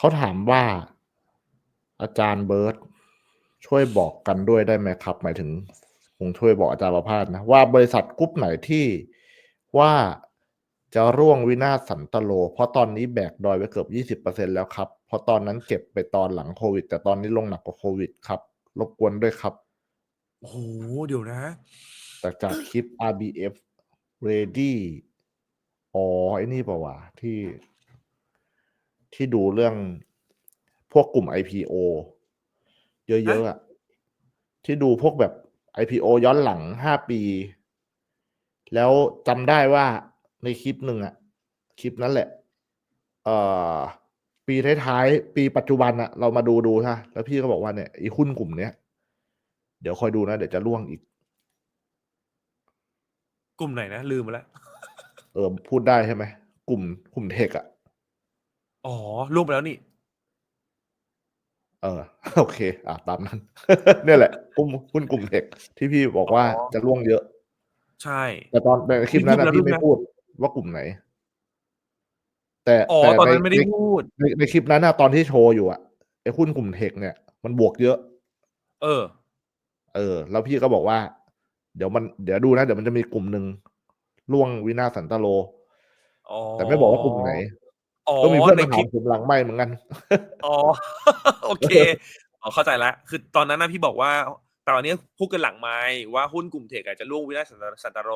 เขาถามว่า อาจารย์เบิร์ตช่วยบอกกันด้วยได้ไหมครับ หมายถึงคงช่วยบอกอาจารย์ประภาสนะ ว่าบริษัทกรุ๊ปไหนที่ว่าจะร่วงวินาศสันตโล เพราะตอนนี้แบกดอยไว้เกือบยี่สิบเปอร์เซ็นแล้วครับ เพราะตอนนั้นเก็บไปตอนหลังโควิด แต่ตอนนี้ลงหนักกว่าโควิดครับรบกวนด้วยครับ โอ้โห เดี๋ยวนะแต่จากคลิป RBF ready อ๋อไอ้นี่เปล่าวะที่ ที่ดูเรื่องพวกกลุ่ม IPO เยอะๆอะที่ดูพวกแบบ IPO ย้อนหลังห้าปี แล้วจำได้ว่าในคลิปหนึ่งอะคลิปนั้นแหละ เอ่อ ปีท้ายๆ ปีปัจจุบันอะเรามาดูดูฮะแล้วพี่ก็บอกว่าเนี่ยไอ้หุ้นกลุ่มเนี้ยเดี๋ยวคอยดูนะ เดี๋ยวจะร่วงอีก กลุ่มไหนนะ ลืมไปแล้ว เออ พูดได้ใช่ไหม กลุ่มกลุ่มเทคอะ อ๋อ ล่วงไปแล้วนี่ เออ โอเค อะ ตามนั้น เนี่ยแหละกลุ่มหุ้นกลุ่มเทคที่พี่บอกว่าอ๋อ จะร่วงเยอะ ใช่ แต่ตอนในคลิปนั้นนะพี่พี่พูดแล้ว ไม่พูดว่ากลุ่มไหน แต่อ๋อ แต่ตอนในนั้นไม่ได้ในพูด ในในคลิปนั้นนะตอนที่โชว์อยู่อะไอ้หุ้นกลุ่มเทคเนี่ยมันบวกเยอะ เออ เออ แล้วพี่ก็บอกว่า เดี๋ยวมันเดี๋ยวดูนะ เดี๋ยวมันจะมีกลุ่มหนึ่งล่วงวินาศสันตโล อ๋อแต่ไม่บอกว่ากลุ่มไหนอ๋อ ก็มีเพื่อนในมาคถาลิมปผมหลังไม่เหมือนกัน อ๋อ โอเคอ๋อเข้าใจละคือตอนนั้นนะพี่บอกว่าแต่วันนี้พูดกันหลังไม้ว่าหุ้นกลุ่มเทคอาจจะล่วงวินาศสันตสันตโร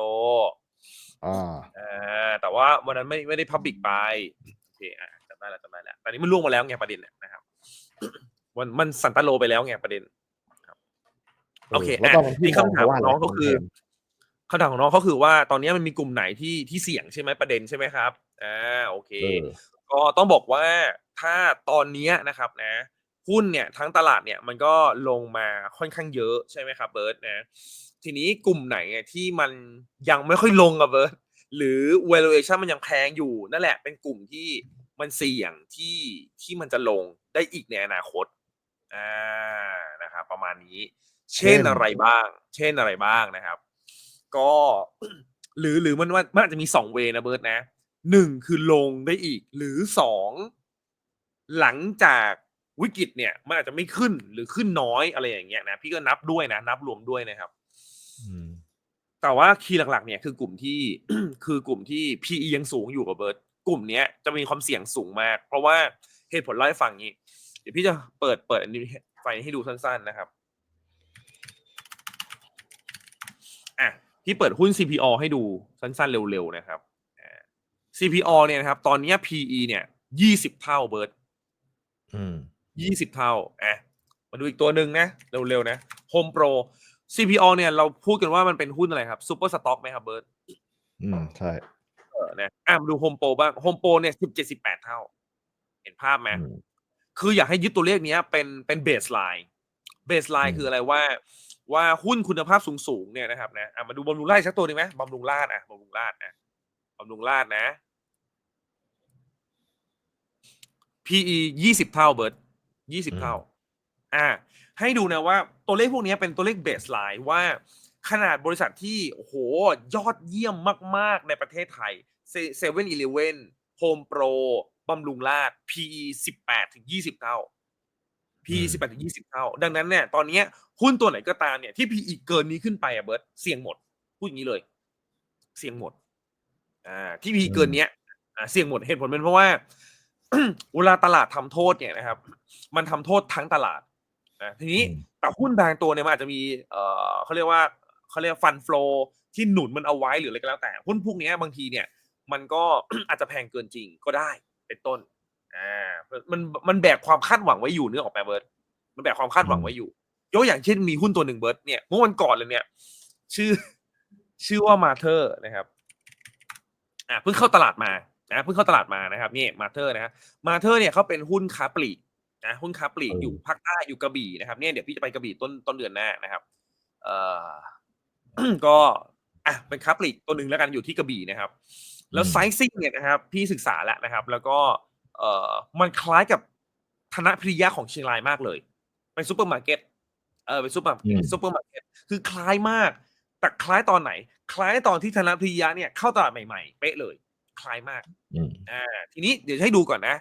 อ่าอ่าแต่ว่าวันนั้นไม่ไม่ได้พับบิกไปโอเคอะจำได้แล้วจำได้แล้วตอนนี้มันล่วงมาแล้วไงประเด็นเนี่ยนะครับมันมันสันตโลไปแล้วไงประเด็นครับโอเคแล้วอะตอนนั้นพี่นี่คำถามมองของน้องว่าอะไรก็คือแทนคำถามของน้องเขาคือว่าตอนนี้มันมีกลุ่มไหนที่ที่เสี่ยงใช่ไหมประเด็นใช่ไหมครับอ่าโอเคเออ ก็ต้องบอกว่าถ้าตอนเนี้ยนะครับนะหุ้นเนี่ยทั้งตลาดเนี่ยมันก็ลงมาค่อนข้างเยอะใช่ไหมครับเบิร์ตนะทีนี้กลุ่มไหนอะที่มันยังไม่ค่อยลงอะเบิร์ตหรือ valuation มันยังแพงอยู่นั่นแหละเป็นกลุ่มที่มันเสี่ยงที่ที่มันจะลงได้อีกในอนาคตอ่านะครับประมาณนี้ เช่นเช่นอะไรบ้าง เช่นอะไรบ้างนะครับ ก็หรือหรือมันว่ามันอาจจะมีสองเวนะเบิร์ตนะ หนึ่งคือลงได้อีก หรือสองหลังจากวิกฤตเนี่ย มันอาจจะไม่ขึ้นหรือขึ้นน้อยอะไรอย่างเงี้ยนะพี่ก็นับด้วยนะ นับรวมด้วยนะครับอืมแต่ว่าคีย์หลักๆ เนี่ยคือกลุ่มที่คือกลุ่มที่ PE ยังสูงอยู่กับเบิร์ตกลุ่มเนี้ยจะมีความเสี่ยงสูงมาก เพราะว่าเหตุผลเล่าให้ฟังงี้ เดี๋ยวพี่จะเปิดเปิดอันนี้ไฟให้ดูสั้น ๆนะครับอะพี่เปิดหุ้น CPO ให้ดูสั้นๆเร็วๆนะครับอ่า CPO เนี่ยนะครับ ตอนเนี้ย PE เนี่ยยี่สิบเท่าเบิร์ตอืมยี่สิบเท่าอะมาดูอีกตัวหนึ่งนะ เร็วๆ นะ Home Pro CPO เนี่ยเราพูดกันว่ามันเป็นหุ้นอะไรครับซูเปอร์สต็อกไหมครับเบิร์ตอืม ใช่ เออนะอะมาดูโฮมโปรบ้างโฮมโปรเนี่ยสิบเจ็ดสิบแปดเท่า เห็นภาพไหมอืมคืออยากให้ยึดตัวเลขเนี้ยเป็นเป็นเบสไลน์เบสไลอืน์มคืออะไรว่า ว่าหุ้นคุณภาพสูงๆเนี่ยนะครับนะอะมาดูบำรุงราชสักตัวหนึ่งไหมบำรุงราชอะบำรุงราชอะบำรุงราชนะ PE ยี่สิบเท่าเบิร์ดยี่สิบเท่า อ่า ให้ดูนะว่าตัวเลขพวกนี้เป็นตัวเลขเบสไลน์ว่าขนาดบริษัทที่โอ้โหยอดเยี่ยมมาก ๆ ในประเทศไทยเซเว่นอีเลเว่นโฮมโปรบำรุงราช PE สิบแปดถึงยี่สิบเท่า PE อืมสิบแปดถึงยี่สิบเท่า ดังนั้นเนี่ยตอนเนี้ยหุ้นตัวไหนก็ตามเนี่ยที่ PE เกินนี้ขึ้นไปอะเบิร์ตเสี่ยงหมดพูดอย่างนี้เลย เสี่ยงหมด อ่า ที่ PE เกินเนี้ยอ่าเสี่ยงหมดเหตุผลเป็นเพราะว่า เวลาตลาดทำโทษเนี่ยนะครับ มันทำโทษทั้งตลาดนะทีนี้อืมแต่หุ้นบางตัวเนี่ยมันอาจจะมีเอ่อเขาเรียกว่าเขาเรียกฟันฟลอที่หนุนมันเอาไว้หรืออะไรก็แล้วแต่ หุ้นพวกเนี้ยบางทีเนี่ยมันก็อาจจะแพงเกินจริงก็ได้เป็นต้นอ่ามันมันแบกความคาดหวังไว้อยู่เนื้อออกไปเบิร์ดมันแบกความคาดหวังไว้อยู่ยกอย่างเช่นมีหุ้นตัวหนึ่งเบิร์ดเนี่ยเมื่อวันก่อนเลยเนี่ย ชื่อชื่อว่ามาเธอร์นะครับ อ่าเพิ่งเข้าตลาดมา นะเพิ่งเข้าตลาดมานะครับนี่มาเธอร์นะฮะมาเธอร์เนี่ยเขาเป็นหุ้นค้าปลีกนะหุ้นค้าปลีกเออออยู่ภาคใต้อยู่กระบี่นะครับเนี่ยเดี๋ยวพี่จะไปกระบี่ต้นต้นเดือนหน้านะครับ เอ่อก็อะเป็นค้าปลีกตัวหนึ่งแล้วกันอยู่ที่กระบี่นะครับ แล้วอืมไซซิ่งเนี่ยนะครับ พี่ศึกษาแล้วนะครับ แล้วก็ เอ่อมันคล้ายกับธนพิริยะของเชียงรายมากเลยเป็นซูเปอร์มาร์เก็ตเออเป็นซูเปอร์มาร์เก็ตอืมซูเปอร์มาร์เก็ตคือคล้ายมากแต่คล้ายตอนไหน คล้ายตอนที่ธนพิริยะเนี่ยเข้าตลาดใหม่ๆเป๊ะเลย คล้ายมากอืมอ่าทีนี้เดี๋ยวจะให้ดูก่อนนะ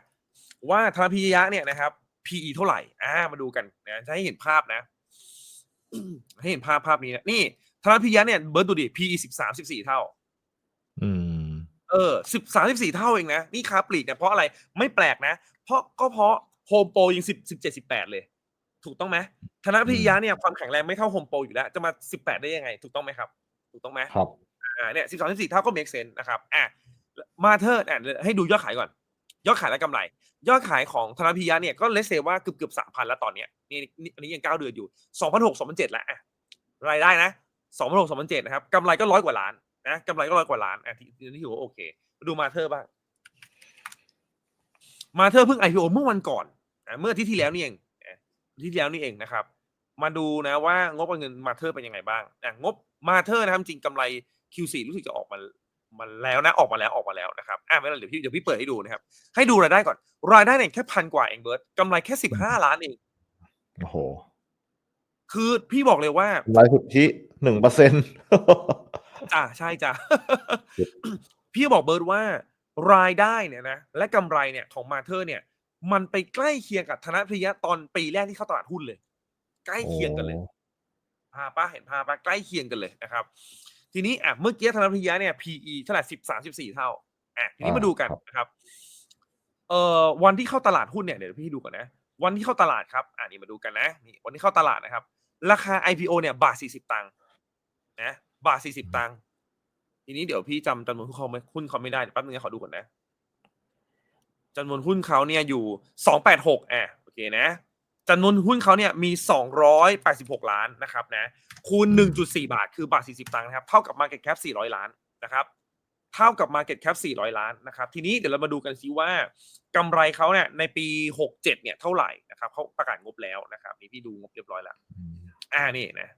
ว่าธนาพิยะเนี่ยนะครับ PE เท่าไหร่อ่ามาดูกันนะจะให้เห็นภาพนะ ให้เห็นภาพภาพนี้นะนี่ธนาพิยะเนี่ยเบิร์ดดูดิ PE สิบสามสิบสี่เท่า อืมเออสิบสามสิบสี่เท่าเองนะ นี่ค้าปลีกเนี่ยเพราะอะไรไม่แปลกนะ เพราะก็เพราะโฮมโปรยังสิบสิบเจ็ดสิบแปดเลย ถูกต้องไหมธนพิยะเนี่ยความแข็งแรงไม่เท่าโฮมโปรอยู่แล้ว จะมาสิบแปดได้ยังไง ถูกต้องไหมครับ ถูกต้องไหมครับอ่าเนี่ยสิบสองสิบสี่เท่าก็ make sense นะครับอะ มาเธออะให้ดูยอดขายก่อน ยอดขายและกำไร ยอดขายของธนพิยะเนี่ยก็เลสเซว่าเกือบเกือบสามพันแล้วตอนเนี้ยนี่อันนี้ยังเก้าเดือนอยู่สองพันหกสองพันเจ็ดแล้วอะรายได้นะสองพันหกสองพันเจ็ดนะครับกำไรก็ร้อยกว่าล้านนะกำไรก็ร้อยกว่าล้านอะที่ที่ถือว่าโอเคมาดูมาเธอบ้างมาเธอเพิ่ง IPO เมื่อวันก่อนอะเมื่อที่ที่แล้วนี่เองทิตย์ที่แล้วนี่เองนะครับ มาดูนะว่างบเงินมาเธอเป็นยังไงบ้างอะงบมาเธอนะครับจริงกำไร Q4 รู้สึกจะออกมา มาแล้วนะออกมาแล้วออกมาแล้วนะครับอะไม่เป็นไรเดี๋ยวพี่เดี๋ยวพี่เปิดให้ดูนะครับ ให้ดูรายได้ก่อน รายได้เนี่ยแค่พันกว่าเองเบิร์ตกำไรแค่สิบห้าล้านเองโอ้โหคือพี่บอกเลยว่ารายสุทธิหนึ่งเปอร์เซ็นต์จ้าใช่จ้าครับพี่บอกเบิร์ตว่ารายได้เนี่ยนะและกำไรเนี่ยของมาเธอร์เนี่ย มันไปใกล้เคียงกับธนพิยะตอนปีแรกที่เข้าตลาดหุ้นเลย ใกล้เคียงกันเลยภาพป้าเห็นภาพป้าใกล้เคียงกันเลยนะครับ ทีนี้อะเมื่อกี้ธนพิยะเนี่ย PE เท่าไหร่สิบสามสิบสี่เท่าอะทีนี้มาดูกันนะครับ เอ่อวันที่เข้าตลาดหุ้นเนี่ยเดี๋ยวพี่ดูก่อนนะ วันที่เข้าตลาดครับ อ่านี่มาดูกันนะนี่วันที่เข้าตลาดนะครับ ราคา IPO เนี่ย บาทสี่สิบตังค์นะบาทสี่สิบตังค์ทีนี้เดี๋ยวพี่จำจำนวนหุ้นเขาไม่หุ้นเขาไม่ได้เดี๋ยวแป๊บนึงนะขอดูก่อนนะจำนวนหุ้นเขาเนี่ยอยู่สองแปดหกอะโอเคนะ จำนวนหุ้นเขาเนี่ยมีสองร้อยแปดสิบหกล้านนะครับนะคูณหนึ่งจุดสี่บาทคือบาทสี่สิบตังค์นะครับเท่ากับ Market Cap สี่ร้อยล้านนะครับเท่ากับ Market Cap สี่ร้อยล้านนะครับทีนี้เดี๋ยวเรามาดูกันซิว่ากำไรเขาเนี่ยในปีหกเจ็ดเนี่ยเท่าไหร่นะครับเขาประกาศงบแล้วนะครับนี่พี่ดูงบเรียบร้อยแล้วอ่านี่นะ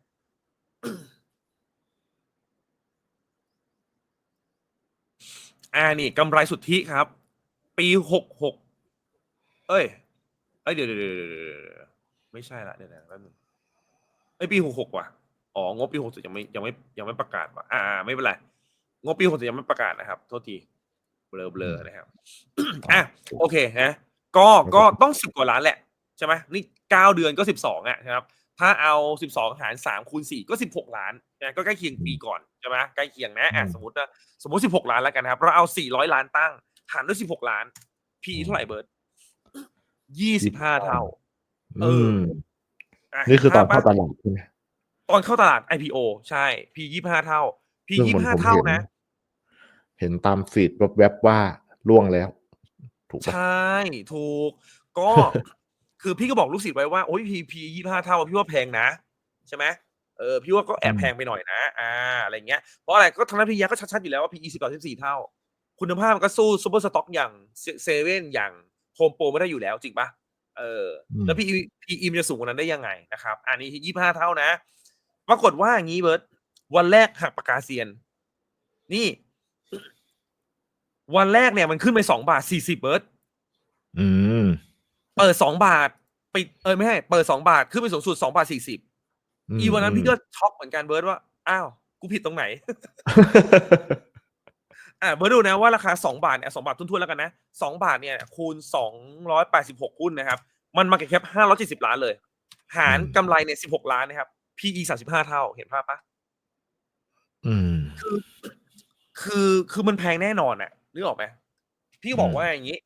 อ่านี่กำไรสุทธิครับ ปีหกหกเอ้ย อ้ยเดี๋ยวเดี๋ยวเดี๋ยวเดี๋ยวเดี๋ยวเดี๋ยวไม่ใช่ละเดี๋ยวนะแป๊บนึงเอ้ยปีหกหกว่ะอ๋องบปีหกยังไม่ยังไม่ยังไม่ประกาศว่ะอ่าอ่า ไม่เป็นไรงบปีหกยังไม่ประกาศนะครับโทษทีเบลอเบลอนะครับอะโอเคนะก็ก็ต้องสิบกว่าล้านแหละใช่ไหมนี่เก้าเดือนก็สิบสองอะนะครับ ถ้าเอาสิบสองหารสามคูณสี่ก็สิบหกล้านนะก็ใกล้เคียงปีก่อนใช่ไหมใกล้เคียงนะอะสมมตินะสมมติสิบหกล้านแล้วกันนะครับ เราเอาสี่ร้อยล้านตั้งหารด้วยสิบหกล้าน PE เท่าไหร่เบิร์ต ยี่สิบห้าเท่า เออือมะนี่คือตอนภาเข้าพตลาดใช่ไหมตอนเข้าตลาด IPO ใช่ P ยี่ห้าเท่า P ซึ่งยี่ผมห้าผมเท่าเห็นนะ เห็นตามฟีดแวบๆว่าล่วงแล้ว ถูกใชปะ่ถูก ก็คือพี่ก็บอกลูกศิษย์ไว้ว่าโอ้ย P P ยี่ห้าเท่า พี่ว่าแพงนะ ใช่ไหมเออพี่ว่าก็แอบแพงไปหน่อยนะ อ่าอะไรเงี้ยเพราะอะไรก็ทางด้านพียาก็ชัดๆอยู่แล้วว่า PE สิบต่อสิบสี่เท่า คุณภาพมันก็สู้ซูเปอร์สต็อกอย่างเซเว่นอย่าง โฮมโปรไม่ได้อยู่แล้วจริงปะเอออืมแล้ว PE PE มันจะสูงกว่านั้นได้ยังไงนะครับ อันนี้ยี่ห้าเท่านะปรากฏว่าอย่างนี้เบิร์ตวันแรกหักปากกาเซียน นี่ วันแรกเนี่ยมันขึ้นไปสองบาทสี่สิบเบิร์ตอืมเปิดสองบาทปิดเออไม่ใช่เปิดสองบาทขึ้นไปสูงสุดสองบาทสี่สิบมอีวันนั้นพี่ก็ช็อกเหมือนกันเบิร์ตว่า อ้าว กูผิดตรงไหน อ่าเบิร์ตดูนะว่าราคาสองบาทเนี่ยสองบาททุนๆแล้วกันนะสองบาทเนี่ยคูณสองร้อยแปดสิบหกหุ้นนะครับ มันมาเก็ตแคปห้าร้อยเจ็ดสิบล้านเลย หารอืมกำไรเนี่ยสิบหกล้านนะครับ PE สามสิบห้าเท่าเห็นภาพปะอืม คือคือคือมันแพงแน่นอนอะนึกออกไหมพี่ก็บอกอืมว่าอย่างนี้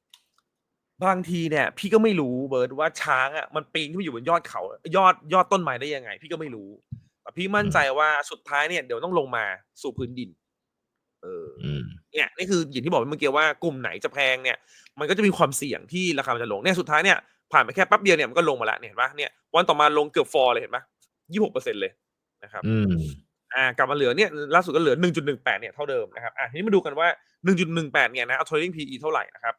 บางทีเนี่ย พี่ก็ไม่รู้เบิร์ดว่าช้างอะมันปีนขึ้นไปอยู่บนยอดเขา ยอดยอดต้นไม้ได้ยังไง พี่ก็ไม่รู้ แต่พี่มั่นใจว่าสุดท้ายเนี่ยเดี๋ยวต้องลงมาสู่พื้นดิน เอออืมเนี่ยนี่คืออย่างที่บอกเมื่อกี้ว่ากลุ่มไหนจะแพงเนี่ย มันก็จะมีความเสี่ยงที่ราคามันจะลงเนี่ยสุดท้ายเนี่ยผ่านไปแค่แป๊บเดียวเนี่ยมันก็ลงมาแล้วเนี่ยเห็นปะเนี่ยวันต่อมาลงเกือบฟอร์เลยเห็นปะยี่หกเปอร์เซ็นเลยนะครับอืมอ่ากลับมาเหลือเนี่ยล่าสุดก็เหลือ1.18เนี่ยเท่าเดิมนะครับอะทีนี้มาดูกันว่า1.18เนี่ยนะเอา trading PE เท่าไหร่นะครับ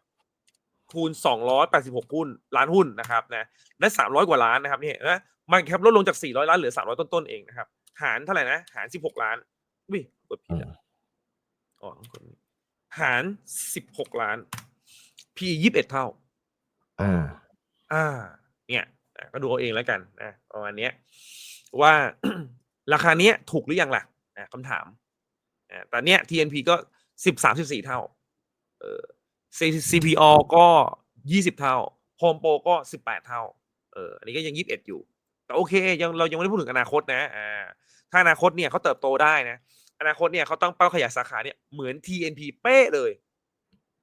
1.18คูณ286หุ้นล้านหุ้นนะครับนะได้300กว่าล้านนะครับนี่นะมันแคปลดลงจาก400ล้านเหลือ300ต้นๆเองนะครับหารเท่าไหร่นะหาร16ล้านวิก ดผิดอะอ๋อต้องกดนี่หาร16ล้าน PE 21เท่า อ่า อ่า เนี่ยอะก็ดูเอาเองแล้วกันนะประมาณเนี้ยว่าราคาเนี้ยถูกหรือยังล่ะอะคำถามอ่าแต่เนี้ย TNP ก็สิบสามสิบสี่เท่า เออ C- CPO ก็ยี่สิบเท่า Home Pro ก็สิบแปดเท่า เออ อันนี้ก็ยังยี่สิบเอ็ดอยู่ แต่โอเคยังเรายังไม่ได้พูดถึงอนาคตนะ อ่า ถ้าอนาคตเนี่ยเขาเติบโตได้นะ อนาคตเนี่ยเขาต้องเป้าขยายสาขาเนี่ยเหมือน TNP เป๊ะเลย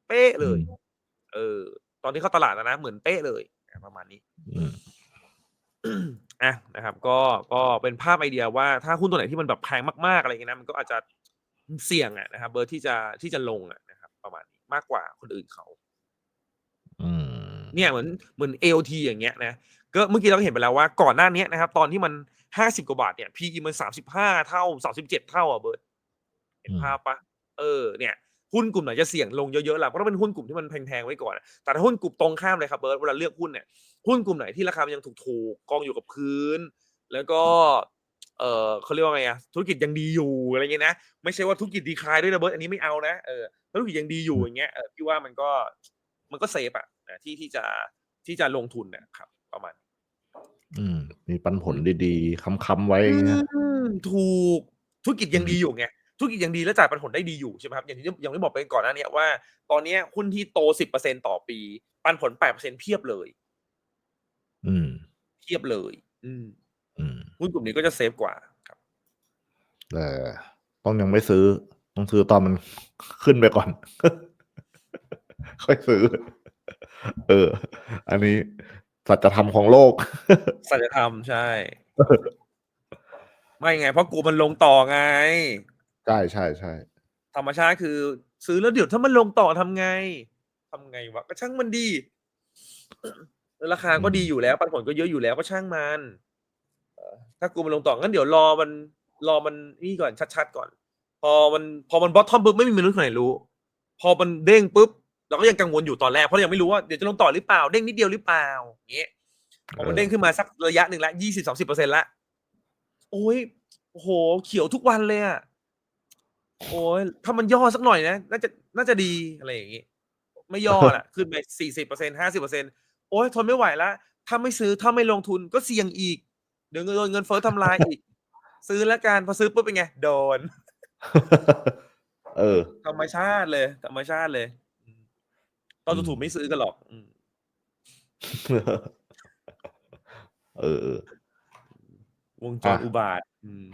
เป๊ะเลย เออ ตอนที่เข้าตลาดนะนะ เหมือนเป๊ะเลยอะประมาณนี้อืมอะนะครับ ก็ก็เป็นภาพไอเดียว่าถ้าหุ้นตัวไหนที่มันแบบแพงมากๆอะไรอย่างเงี้ยนะมันก็อาจจะเสี่ยงอะนะครับเบอร์ที่จะที่จะลงอะนะครับ ประมาณนี้มากกว่าคนอื่นเขาอืมเนี่ยเหมือนเหมือน AOT อย่างเงี้ยนะก็เมื่อกี้เราก็เห็นไปแล้วว่าก่อนหน้านี้นะครับ ตอนที่มันห้าสิบกว่าบาทเนี่ย PE มันสามสิบห้าเท่าสามสิบเจ็ดเท่าอะเบิร์ด เห็นภาพปะเออเนี่ยหุ้นกลุ่มไหนจะเสี่ยงลงเยอะๆล่ะก็ต้องเป็นหุ้นกลุ่มที่มันแพงๆไว้ก่อนอะแต่ถ้าหุ้นกลุ่มตรงข้ามเลยครับเบิร์ดเวลาเลือกหุ้นเนี่ยหุ้นกลุ่มไหนที่ราคามันยังถูกๆกองอยู่กับพื้น แล้วก็เออเขาเรียกว่าไงอะธุรกิจยังดีอยู่อะไรเงี้ยนะไม่ใช่ว่าธุรกิจดีคลายด้วยนะเบิร์ดอันนี้ไม่เอานะเออธุรกิจยังดีอยู่อย่างเงี้ยเออพี่ว่ามันก็มันก็เซฟอะนะที่ที่จะที่จะลงทุนนะครับ ประมาณ อืม มีปันผลดีๆค้ำๆไว้อย่างเงี้ยอืมถูกธุรกิจยังดีอยู่ไง ธุรกิจยังดีและจ่ายปันผลได้ดีอยู่ใช่ไหมครับอย่างที่อย่างที่บอกไปก่อนหน้าเนี้ยว่า ตอนเนี้ยหุ้นที่โตสิบเปอร์เซ็นต่อปี ปันผลแปดเปอร์เซ็นเพียบเลย อืมเพียบเลย อืมอืมหุ้นกลุ่มนี้ก็จะเซฟกว่าครับแต่ต้องยังไม่ซื้อ ต้องซื้อตอนมันขึ้นไปก่อน ค่อยซื้อ เออ อันนี้สัจธรรมของโลก สัจธรรมใช่ ไม่ไง เพราะกูมันลงต่อไง ใช่ใช่ใช่ ธรรมชาติคือ ซื้อแล้วเดี๋ยวถ้ามันลงต่อทำไงทำไงวะก็ช่างมันดีแล้วราคาก็ดีอยู่แล้วปันผลก็เยอะอยู่แล้วก็ช่างมันเออถ้ากูมันลงต่องั้นเดี๋ยวรอมันรอมันนี่ก่อนชัดๆก่อน พอมันพอมันบอททอมปุ๊บไม่มีมนุษย์คนไหนรู้ พอมันเด้งปุ๊บเราก็ยังกังวลอยู่ตอนแรกเพราะยังไม่รู้ว่าเดี๋ยวจะลงต่อหรือเปล่าเด้งนิดเดียวหรือเปล่าอย่างเงี้ย พอมันเด้งขึ้นมาสักระยะหนึ่งละยี่สิบสองสิบเปอร์เซ็นต์ละ โอ้ย โอ้โห เขียวทุกวันเลยอะ โอ้ยถ้ามันย่อสักหน่อยนะ น่าจะน่าจะดีอะไรอย่างงี้ ไม่ย่อแหละขึ้นไปสี่สิบเปอร์เซ็นห้าสิบเปอร์เซ็นโอ้ยทนไม่ไหวละถ้าไม่ซื้อถ้าไม่ลงทุนก็เสี่ยงอีก เดี๋ยวเงินโดนเงินเฟ้อทำลายอีก ซื้อแล้วกันพอซื้อปุ๊บเป็นไง โดน เออ ธรรมชาติเลย ธรรมชาติเลยอืมตอนถูกๆไม่ซื้อกันหรอกอืมเออเออวงจรอะอุบาท อืม